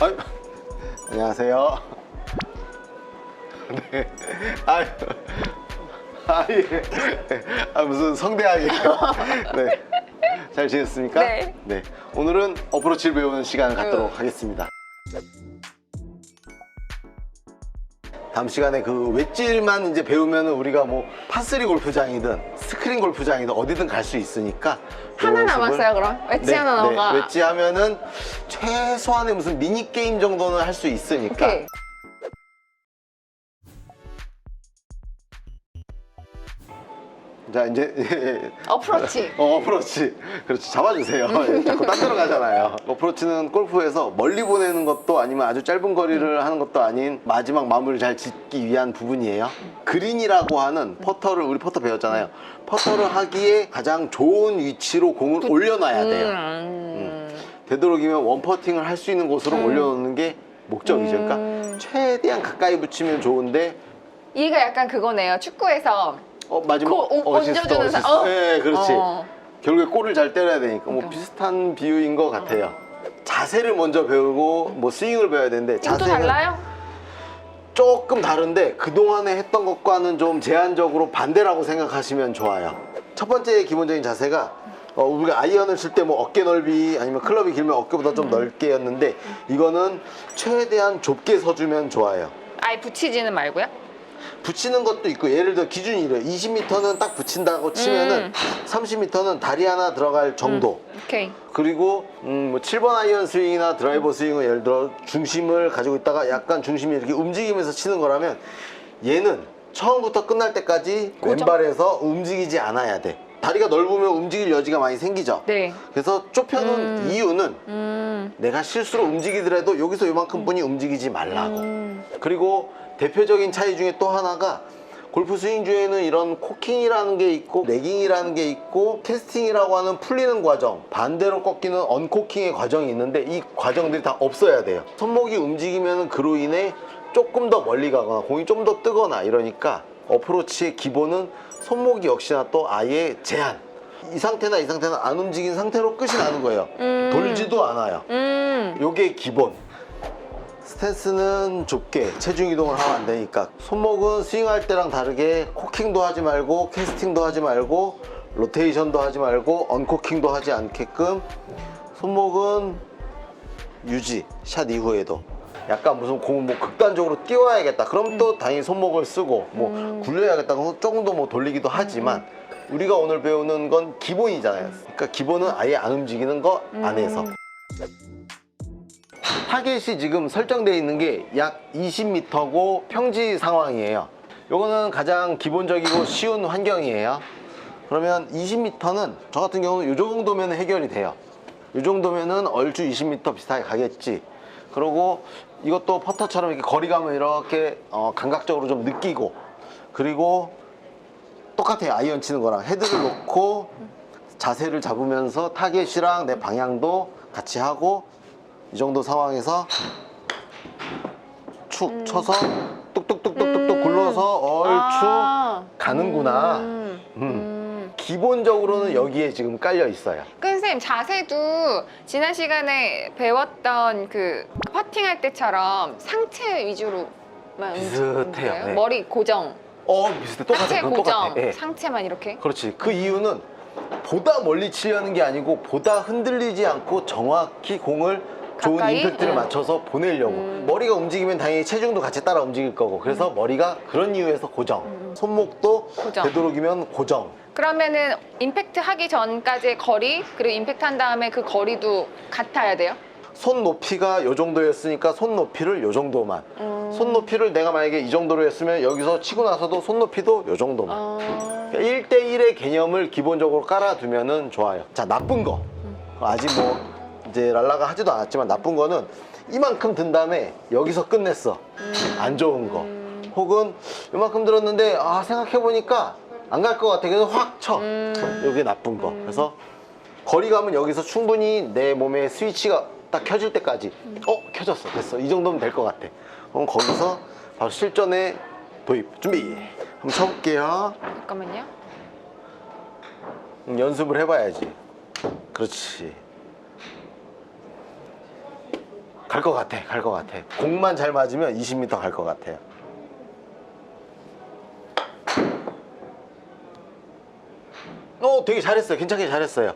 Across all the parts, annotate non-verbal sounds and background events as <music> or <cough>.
아유, 안녕하세요. <laughs> 네. 아유. 아, 예. 아, 무슨 성대하게. <laughs> 네. 잘 지냈습니까? 네. 네. 오늘은 어프로치를 배우는 시간을 갖도록 하겠습니다. 다음 시간에 그 웨지만 이제 배우면 우리가 뭐 파스리 골프장이든 스크린 골프장이든 어디든 갈 수 있으니까 하나 남았어요, 그럼? 웨지 하나 남아. 네, 웨지 하면은 최소한의 무슨 미니 게임 정도는 할 수 있으니까 오케이. 자 이제 <laughs> 어프로치. 어, 어프로치. 그렇지. 잡아주세요. <laughs> 예, 자꾸 딴 데로 가잖아요. 어프로치는 골프에서 멀리 보내는 것도 아니면 아주 짧은 거리를 하는 것도 아닌 마지막 마무리를 잘 짓기 위한 부분이에요. 그린이라고 하는 퍼터를 우리 퍼터 배웠잖아요. 퍼터를 하기에 가장 좋은 위치로 공을 올려놔야 돼요. 음. 되도록이면 원퍼팅을 할 수 있는 곳으로 올려놓는 게 목적이죠. 그러니까 음. 최대한 가까이 붙이면 좋은데 이가 약간 그거네요. 축구에서 어 마지막 고- 오- 어시스트, 얹어주는 사- 어시스트. 어. 네 그렇지 어. 결국에 골을 잘 때려야 되니까 뭐 그러니까. 비슷한 비유인 것 같아요. 자세를 먼저 배우고 뭐 스윙을 배워야 되는데 이것도 자세는 달라요? 조금 다른데 그동안에 했던 것과는 좀 제한적으로 반대라고 생각하시면 좋아요. 첫 번째 기본적인 자세가 어, 우리가 아이언을 칠 때 뭐 어깨 넓이 아니면 클럽이 길면 어깨보다 음. 좀 넓게였는데 이거는 최대한 좁게 서주면 좋아요. 아예 붙이지는 말고요? 붙이는 것도 있고 예를 들어 기준이 이래요 20m는 딱 붙인다고 치면은 음. 30m는 다리 하나 들어갈 정도 오케이. 그리고 음, 뭐 7번 아이언 스윙이나 드라이버 스윙은 예를 들어 중심을 가지고 있다가 약간 중심이 이렇게 움직이면서 치는 거라면 얘는 처음부터 끝날 때까지 고정? 왼발에서 움직이지 않아야 돼 다리가 넓으면 움직일 여지가 많이 생기죠 네. 그래서 좁혀놓은 이유는 음. 내가 실수로 움직이더라도 여기서 요만큼 뿐이 움직이지 말라고 음. 그리고 대표적인 차이 중에 또 하나가 골프 스윙 중에는 이런 코킹이라는 게 있고 레깅이라는 게 있고 캐스팅이라고 하는 풀리는 과정 반대로 꺾이는 언코킹의 과정이 있는데 이 과정들이 다 없어야 돼요 손목이 움직이면 그로 인해 조금 더 멀리 가거나 공이 좀 더 뜨거나 이러니까 어프로치의 기본은 손목이 역시나 또 아예 제한. 이 상태나 이 상태는 안 움직인 상태로 끝이 나는 거예요. 음. 돌지도 않아요. 음. 요게 기본. 스탠스는 좁게 체중 이동을 하면 안 되니까. 손목은 스윙할 때랑 다르게 코킹도 하지 말고 캐스팅도 하지 말고 로테이션도 하지 말고 언코킹도 하지 않게끔 손목은 유지 샷 이후에도 약간 무슨 공을 뭐 극단적으로 띄워야겠다 그럼 또 당연히 손목을 쓰고 뭐 굴려야겠다 그럼 조금 더 뭐 돌리기도 하지만 우리가 오늘 배우는 건 기본이잖아요 그러니까 기본은 아예 안 움직이는 거 안에서 타겟이 지금 설정되어 있는 게 약 20m고 평지 상황이에요. 요거는 가장 기본적이고 쉬운 환경이에요. 그러면 20m는 저 같은 경우는 이 정도면 해결이 돼요. 이 정도면은 얼추 20m 비슷하게 가겠지. 그리고 이것도 퍼터처럼 이렇게 거리감을 이렇게 어, 감각적으로 좀 느끼고 그리고 똑같아요. 아이언 치는 거랑 헤드를 놓고 자세를 잡으면서 타겟이랑 내 방향도 같이 하고 이 정도 상황에서 축 쳐서 뚝뚝뚝뚝뚝뚝 굴러서 얼추 아. 가는구나. 음. 음. 음. 기본적으로는 여기에 지금 깔려 있어요. 그 선생님 자세도 지난 시간에 배웠던 그 퍼팅할 때처럼 상체 위주로만 비슷해요. 움직여요? 네. 머리 고정, 어 비슷해 똑같아. 그건 고정, 똑같아. 예. 상체만 이렇게. 그렇지. 그 이유는 보다 멀리 치려는 게 아니고 보다 흔들리지 않고 정확히 공을 좋은? 임팩트를 음. 맞춰서 보내려고. 음. 머리가 움직이면 당연히 체중도 같이 따라 움직일 거고. 그래서 머리가 그런 이유에서 고정. 손목도 음. 고정. 되도록이면 고정. 그러면은 임팩트 하기 전까지의 거리 그리고 임팩트 한 다음에 그 거리도 같아야 돼요? 손 높이가 요 정도였으니까 손 높이를 요 정도만. 음. 손 높이를 내가 만약에 이 정도로 했으면 여기서 치고 나서도 손 높이도 요 정도만. 어... 1대1의 개념을 기본적으로 깔아두면 은 좋아요. 자, 나쁜 거. 아직 뭐, 이제 랄라가 하지도 않았지만 나쁜 거는 이만큼 든 다음에 여기서 끝냈어. 안 좋은 거. 혹은 이만큼 들었는데, 아, 생각해보니까 안 갈 것 같아. 그래서 확 쳐. 음. 요게 나쁜 거. 그래서 거리감은 여기서 충분히 내 몸에 스위치가 딱 켜질 때까지, 어, 켜졌어. 됐어. 이 정도면 될 것 같아. 그럼 거기서 바로 실전에 도입. 준비. 한번 쳐볼게요. 잠깐만요. 음, 연습을 해봐야지. 그렇지. 갈 것 같아, 갈 것 같아. 공만 잘 맞으면 20m 갈 것 같아요. 어, 되게 잘했어요. 괜찮게 잘했어요.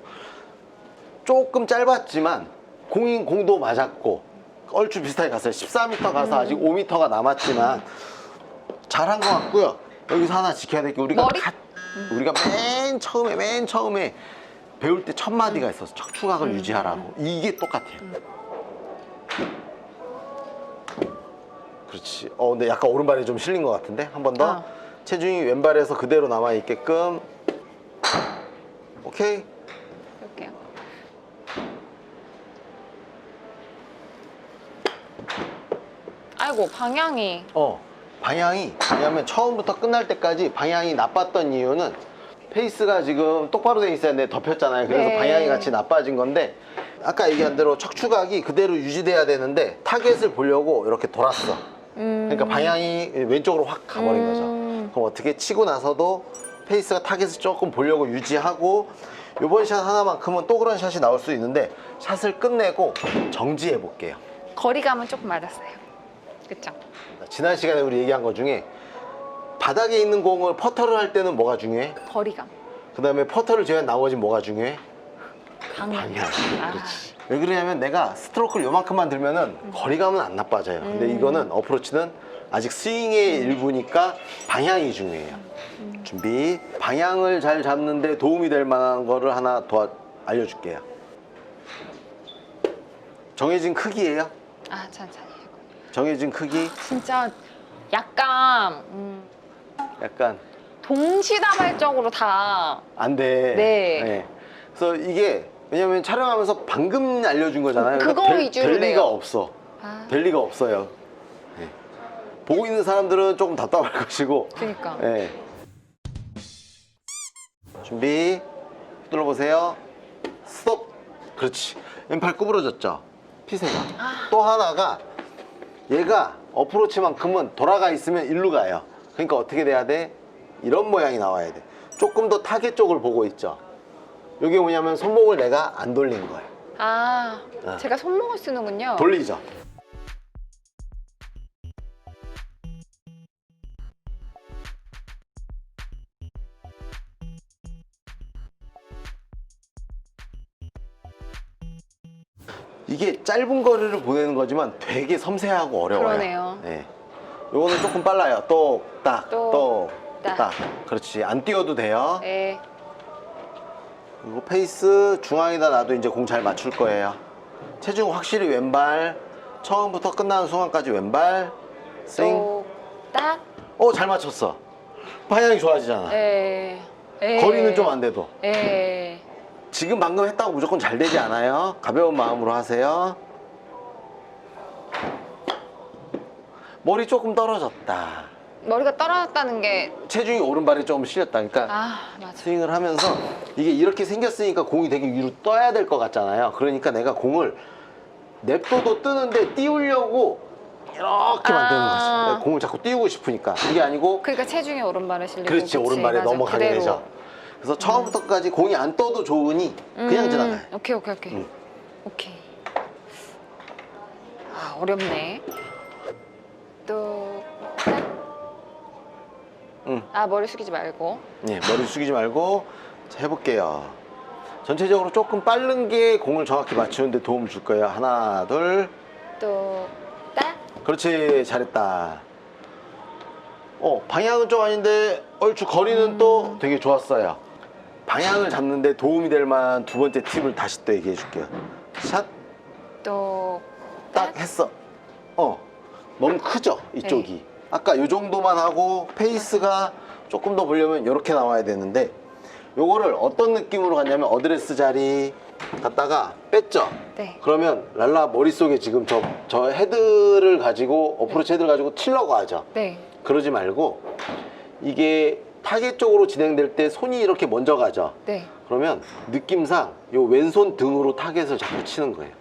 조금 짧았지만 공인 공도 맞았고 얼추 비슷하게 갔어요. 14m 가서 아직 5m가 남았지만 잘한 것 같고요. 여기서 하나 지켜야 될 게 우리가 머리? 가- 우리가 맨 처음에 맨 처음에 배울 때 첫 마디가 있었어. 척추각을 유지하라고. 이게 똑같아요. 그렇지. 어, 근데 약간 오른발이 좀 실린 것 같은데 한 번 더. 아. 체중이 왼발에서 그대로 남아 있게끔. 오케이. 볼게요. 아이고 방향이 어 방향이 왜냐면 처음부터 끝날 때까지 방향이 나빴던 이유는 페이스가 지금 똑바로 돼 있어야 되는데 덮였잖아요 그래서 네. 방향이 같이 나빠진 건데 아까 얘기한 대로 척추각이 그대로 유지돼야 되는데 타겟을 보려고 이렇게 돌았어 음, 그러니까 방향이 왼쪽으로 확 가버린 거죠 음. 그럼 어떻게 치고 나서도 페이스가 타겟을 조금 보려고 유지하고 요번 샷 하나만큼은 또 그런 샷이 나올 수 있는데 샷을 끝내고 정지해 볼게요 거리감은 조금 맞았어요. 그쵸? 지난 시간에 우리 얘기한 것 중에 바닥에 있는 공을 퍼터를 할 때는 뭐가 중요해? 거리감. 그 다음에 퍼터를 제외한 나머지 뭐가 중요해? 방향. 방향. 아, 그렇지. 왜 그러냐면 내가 스트로크를 요만큼만 들면은 거리감은 안 나빠져요. 근데 음. 이거는 어프로치는 아직 스윙의 일부니까 방향이 중요해요. 준비. 방향을 잘 잡는데 도움이 될 만한 거를 하나 도와 알려줄게요. 정해진 크기예요. 아 천천히. 정해진 크기. 진짜 약간 음, 약간 동시다발적으로 다 안 돼. 네. 그래서 이게 왜냐면 촬영하면서 방금 알려준 거잖아요. 그거 될, 위주로 될 리가 돼요. 없어. 아, 될 리가 없어요. 네. 보고 있는 사람들은 조금 답답할 <laughs> 것이고. 그니까. 네. 준비. 눌러보세요. 스톱. 그렇지. 왼팔 구부러졌죠. 피세가. 아. 또 하나가 얘가 어프로치만큼은 돌아가 있으면 일로 가요. 그러니까 어떻게 돼야 돼? 이런 모양이 나와야 돼. 조금 더 타겟 쪽을 보고 있죠. 이게 뭐냐면 손목을 내가 안 돌린 거예요. 아, 아. 제가 손목을 쓰는군요. 돌리죠. 이게 짧은 거리를 보내는 거지만 되게 섬세하고 어려워요. 그러네요. 네. 요거는 조금 빨라요. 똑 딱, 똑딱. 똑딱. 그렇지. 안 뛰어도 돼요. 네. 그리고 페이스 중앙에다 놔도 이제 공 잘 맞출 거예요. 체중 확실히 왼발. 처음부터 끝나는 순간까지 왼발. 스윙. 똑딱. 어, 잘 맞췄어. 방향이 좋아지잖아. 네. 네. 거리는 좀 안 돼도. 네. 지금 방금 했다고 무조건 잘 되지 않아요. 가벼운 마음으로 하세요. 머리 조금 떨어졌다. 머리가 떨어졌다는 게 체중이 오른발에 조금 실렸다. 그러니까 아, 맞아. 스윙을 하면서 이게 이렇게 생겼으니까 공이 되게 위로 떠야 될 것 같잖아요. 그러니까 내가 공을 냅둬도 뜨는데 띄우려고 이렇게 만드는 아. 거지. 공을 자꾸 띄우고 싶으니까 이게 아니고 그러니까 체중이 오른발에 실리고 그렇지 오른발에 맞아. 넘어가게 그대로. 되죠. 그래서 처음부터 끝까지 공이 안 떠도 좋으니 그냥 음, 지나가요. 오케이, 오케이, 오케이. 음. 오케이. 아, 어렵네. 또 응. 아, 머리 숙이지 말고. 예, 머리 숙이지 말고 자, 해볼게요. 전체적으로 조금 빠른 게 공을 정확히 맞추는데 도움을 줄 거예요. 하나, 둘. 또 딱. 그렇지, 잘했다. 어, 방향은 좀 아닌데 얼추 거리는 또 되게 좋았어요. 방향을 잡는데 도움이 될 만한 두 번째 팁을 다시 또 얘기해 줄게요. 샷, 또 딱 했어. 어, 너무 크죠, 이쪽이. 아까 요 정도만 하고 페이스가 조금 더 보려면 이렇게 나와야 되는데 요거를 어떤 느낌으로 갔냐면 어드레스 자리 갔다가 뺐죠. 네. 그러면 랄라 머릿속에 지금 저, 저 헤드를 가지고 어프로치 헤드를 가지고 칠려고 하죠. 네. 그러지 말고 이게 타겟 쪽으로 진행될 때 손이 이렇게 먼저 가죠. 네. 그러면 느낌상 요 왼손 등으로 타겟을 자꾸 치는 거예요.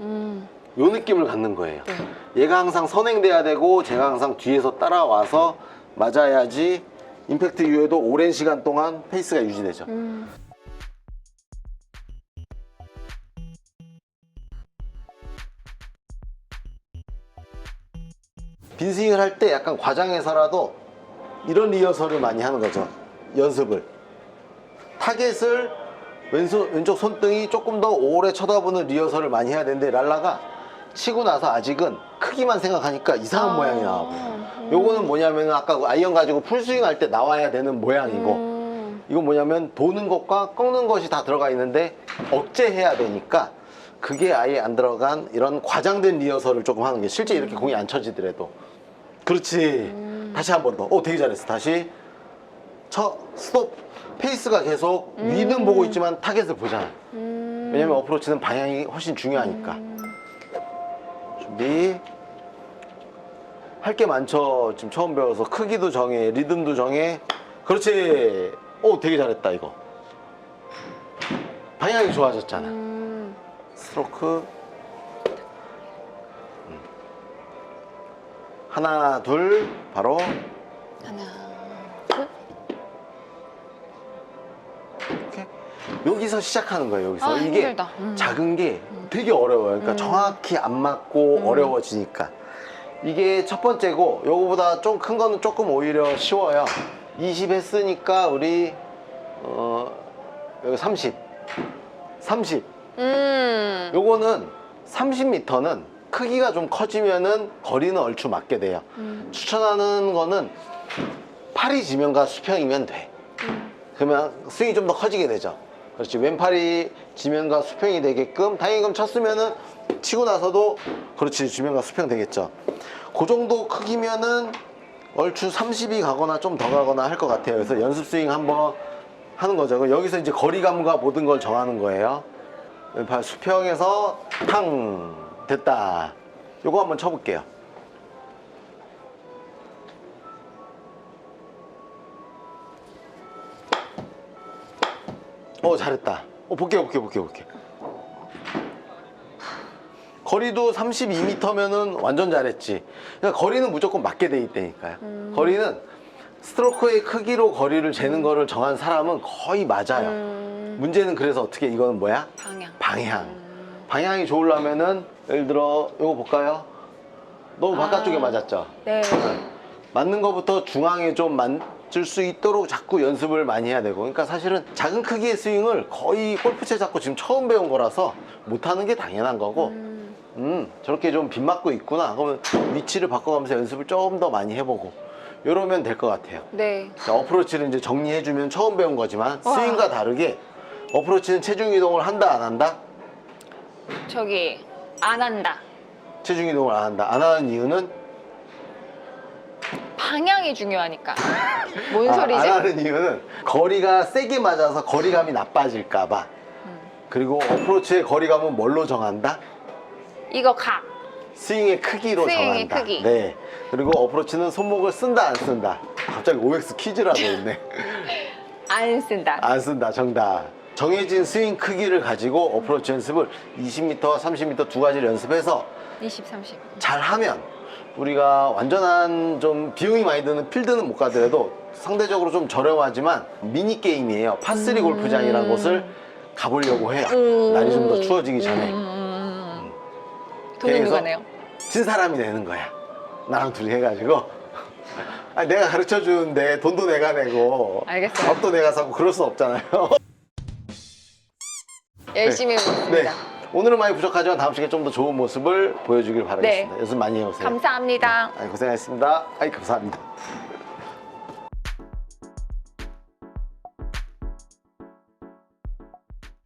음. 요 느낌을 갖는 거예요. 네. 얘가 항상 선행돼야 되고 제가 항상 뒤에서 따라와서 맞아야지 임팩트 이후에도 오랜 시간 동안 페이스가 유지되죠. 음. 빈스윙을 할 때 약간 과장해서라도 이런 리허설을 많이 하는 거죠. 연습을. 타겟을 왼손, 왼쪽 손등이 조금 더 오래 쳐다보는 리허설을 많이 해야 되는데 랄라가 치고 나서 아직은 크기만 생각하니까 이상한 아. 모양이 나오고 요거는 뭐냐면 아까 그 아이언 가지고 풀스윙 할 때 나와야 되는 모양이고 음. 이건 뭐냐면 도는 것과 꺾는 것이 다 들어가 있는데 억제해야 되니까 그게 아예 안 들어간 이런 과장된 리허설을 조금 하는 게 실제 이렇게 공이 안 쳐지더라도 그렇지 다시 한 번 더. 오 되게 잘했어. 다시 쳐 스톱 페이스가 계속 위는 보고 있지만 타겟을 보잖아. 음. 왜냐면 어프로치는 방향이 훨씬 중요하니까. 준 비. 할게 많죠. 지금 처음 배워서 크기도 정해, 리듬도 정해. 그렇지. 오, 되게 잘했다 이거. 방향이 좋아졌잖아. 음. 스트로크. 음. 하나, 둘, 바로 하나, 여기서 시작하는 거예요. 여기서 아, 이게 힘들다. 음. 작은 게 되게 어려워요. 그러니까 음. 정확히 안 맞고 음. 어려워지니까. 이게 첫 번째고 요거보다 좀 큰 거는 조금 오히려 쉬워요. 20 했으니까 우리 어 여기 30. 30. 음. 요거는 30m는 크기가 좀 커지면은 거리는 얼추 맞게 돼요. 음. 추천하는 거는 팔이 지면과 수평이면 돼. 그러면 스윙이 좀 더 커지게 되죠. 그렇지. 왼팔이 지면과 수평이 되게끔 그럼 쳤으면은 치고 나서도 그렇지. 지면과 수평 되겠죠. 그 정도 크기면은 얼추 30이 가거나 좀 더 가거나 할 것 같아요. 그래서 연습 스윙 한번 하는 거죠. 여기서 이제 거리감과 모든 걸 정하는 거예요. 왼팔 수평에서 탕 됐다. 요거 한번 쳐볼게요. 어 잘했다. 어 볼게요 볼게요 볼게요 볼게요. 거리도 32m면은 완전 잘했지. 그러니까 거리는 무조건 맞게 돼 있다니까요. 거리는 스트로크의 크기로 거리를 재는 거를 정한 사람은 거의 맞아요. 음. 문제는 그래서 어떻게 이거는 뭐야? 방향. 방향. 음. 방향이 좋으려면은 예를 들어 이거 볼까요? 너무 바깥쪽에 아. 맞았죠. 네. 맞는 것부터 중앙에 좀 맞을 수 있도록 자꾸 연습을 많이 해야 되고 그러니까 사실은 작은 크기의 스윙을 거의 골프채 잡고 지금 처음 배운 거라서 못하는 게 당연한 거고 음. 음 저렇게 좀 빗 맞고 있구나 그러면 위치를 바꿔가면서 연습을 조금 더 많이 해보고 이러면 될 것 같아요 네. 자, 어프로치를 이제 정리해주면 처음 배운 거지만 와. 스윙과 다르게 어프로치는 체중 이동을 한다 안 한다? 저기 안 한다. 체중 이동을 안 한다 안 하는 이유는 방향이 중요하니까. <laughs> 뭔 아, 소리지? 안 하는 이유는 거리가 세게 맞아서 거리감이 나빠질까봐. 음. 그리고 어프로치의 거리감은 뭘로 정한다? 이거 각. 스윙의 크기로 스윙의 정한다. 크기. 네. 그리고 어프로치는 손목을 쓴다 안 쓴다. 갑자기 OX 퀴즈라고 <laughs> 있네. 안 쓴다. 안 쓴다. 정답. 정해진 스윙 크기를 가지고 어프로치 연습을 20m, 30m 두 가지를 연습해서 20, 30. 잘하면 우리가 완전한 좀 비용이 많이 드는 필드는 못 가더라도 상대적으로 좀 저렴하지만 미니 게임이에요. 파3 골프장이라는 곳을 가보려고 해요. 날이 좀 더 추워지기 전에 음. 돈은 그래서 누가 내요? 진 사람이 내는 거야. 나랑 둘이 해가지고. <laughs> 아니, 내가 가르쳐 주는데 돈도 내가 내고 알겠어요. 밥도 내가 사고 그럴 수 없잖아요. 열심히 네. 해보겠습니다. 오늘은 많이 부족하지만 다음 시간에 좀 더 좋은 모습을 보여주길 바라겠습니다. 네. 연습 많이 해보세요. 감사합니다. 아이, 고생하셨습니다. 아이, 감사합니다.